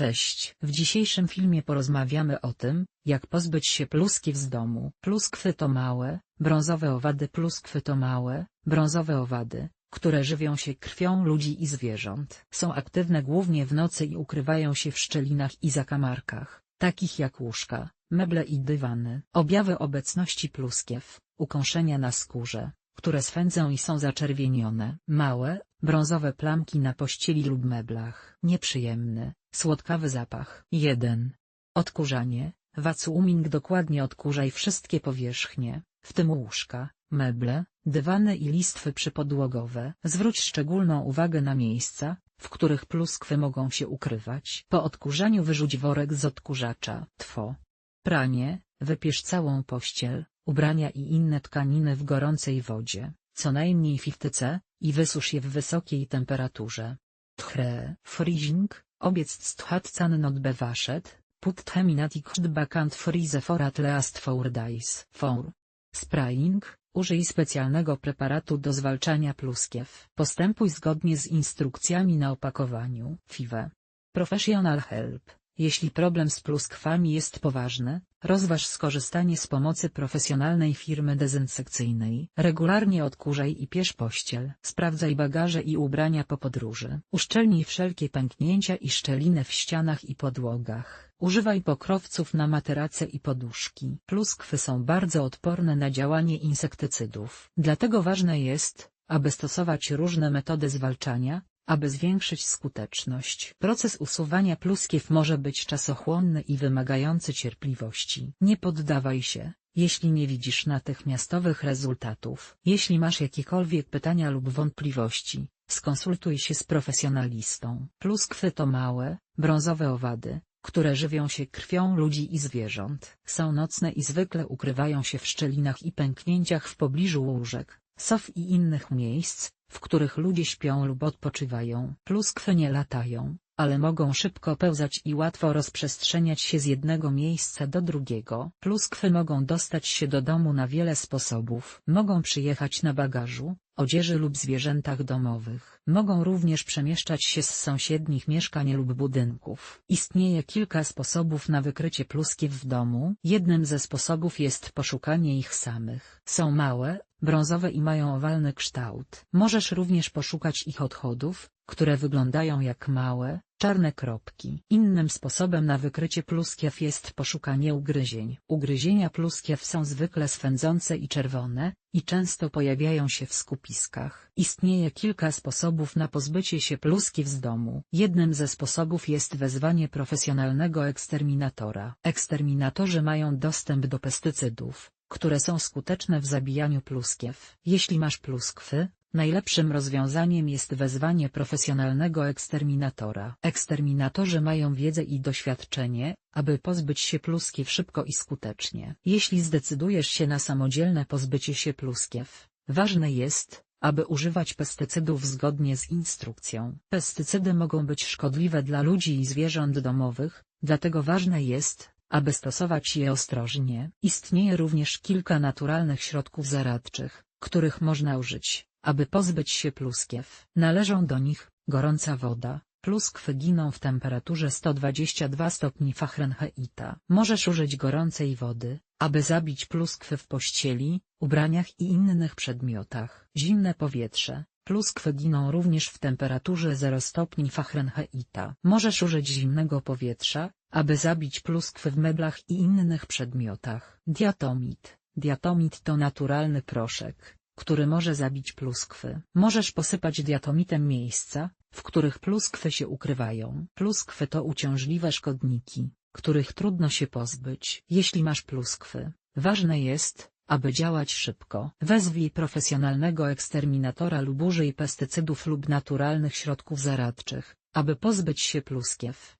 Cześć. W dzisiejszym filmie porozmawiamy o tym, jak pozbyć się pluskiew z domu. Pluskwy to małe, brązowe owady Pluskwy to małe, brązowe owady, które żywią się krwią ludzi i zwierząt. Są aktywne głównie w nocy i ukrywają się w szczelinach i zakamarkach, takich jak łóżka, meble i dywany. Objawy obecności pluskiew, ukąszenia na skórze, które swędzą i są zaczerwienione. Małe, brązowe plamki na pościeli lub meblach. Nieprzyjemny, słodkawy zapach. 1. Odkurzanie. Vacuuming dokładnie odkurzaj wszystkie powierzchnie, w tym łóżka, meble, dywany i listwy przypodłogowe. Zwróć szczególną uwagę na miejsca, w których pluskwy mogą się ukrywać. Po odkurzaniu wyrzuć worek z odkurzacza. Two. Pranie, wypiesz całą pościel, ubrania i inne tkaniny w gorącej wodzie, co najmniej 50 i wysusz je w wysokiej temperaturze. Tchre, freezing, obiec stchatcan not bewaszet, put teminatik bakant freeze for at least four days. For. Spraying, użyj specjalnego preparatu do zwalczania pluskiew. Postępuj zgodnie z instrukcjami na opakowaniu. FIWE. Professional help. Jeśli problem z pluskwami jest poważny, rozważ skorzystanie z pomocy profesjonalnej firmy dezynsekcyjnej. Regularnie odkurzaj i piesz pościel. Sprawdzaj bagaże i ubrania po podróży. Uszczelnij wszelkie pęknięcia i szczeliny w ścianach i podłogach. Używaj pokrowców na materace i poduszki. Pluskwy są bardzo odporne na działanie insektycydów. Dlatego ważne jest, aby stosować różne metody zwalczania, aby zwiększyć skuteczność. Proces usuwania pluskiew może być czasochłonny i wymagający cierpliwości. Nie poddawaj się, jeśli nie widzisz natychmiastowych rezultatów. Jeśli masz jakiekolwiek pytania lub wątpliwości, skonsultuj się z profesjonalistą. Pluskwy to małe, brązowe owady, które żywią się krwią ludzi i zwierząt. Są nocne i zwykle ukrywają się w szczelinach i pęknięciach w pobliżu łóżek, sof i innych miejsc, w których ludzie śpią lub odpoczywają. Pluskwy nie latają, ale mogą szybko pełzać i łatwo rozprzestrzeniać się z jednego miejsca do drugiego. Pluskwy mogą dostać się do domu na wiele sposobów. Mogą przyjechać na bagażu, odzieży lub zwierzętach domowych. Mogą również przemieszczać się z sąsiednich mieszkań lub budynków. Istnieje kilka sposobów na wykrycie pluskiew w domu. Jednym ze sposobów jest poszukanie ich samych. Są małe, brązowe i mają owalny kształt. Możesz również poszukać ich odchodów, które wyglądają jak małe, czarne kropki. Innym sposobem na wykrycie pluskiew jest poszukanie ugryzień. Ugryzienia pluskiew są zwykle swędzące i czerwone, i często pojawiają się w skupiskach. Istnieje kilka sposobów na pozbycie się pluskiew z domu. Jednym ze sposobów jest wezwanie profesjonalnego eksterminatora. Eksterminatorzy mają dostęp do pestycydów, które są skuteczne w zabijaniu pluskiew. Jeśli masz pluskwy, najlepszym rozwiązaniem jest wezwanie profesjonalnego eksterminatora. Eksterminatorzy mają wiedzę i doświadczenie, aby pozbyć się pluskiew szybko i skutecznie. Jeśli zdecydujesz się na samodzielne pozbycie się pluskiew, ważne jest, aby używać pestycydów zgodnie z instrukcją. Pestycydy mogą być szkodliwe dla ludzi i zwierząt domowych, dlatego ważne jest, aby stosować je ostrożnie. Istnieje również kilka naturalnych środków zaradczych, których można użyć, aby pozbyć się pluskiew. Należą do nich, gorąca woda, pluskwy giną w temperaturze 122 stopni Fahrenheita. Możesz użyć gorącej wody, aby zabić pluskwy w pościeli, ubraniach i innych przedmiotach. Zimne powietrze, Pluskwy giną również w temperaturze 0 stopni Fahrenheita. Możesz użyć zimnego powietrza, aby zabić pluskwy w meblach i innych przedmiotach. Diatomit. Diatomit to naturalny proszek, który może zabić pluskwy. Możesz posypać diatomitem miejsca, w których pluskwy się ukrywają. Pluskwy to uciążliwe szkodniki, których trudno się pozbyć. Jeśli masz pluskwy, ważne jest, aby działać szybko, wezwij profesjonalnego eksterminatora lub użyj pestycydów lub naturalnych środków zaradczych, aby pozbyć się pluskiew.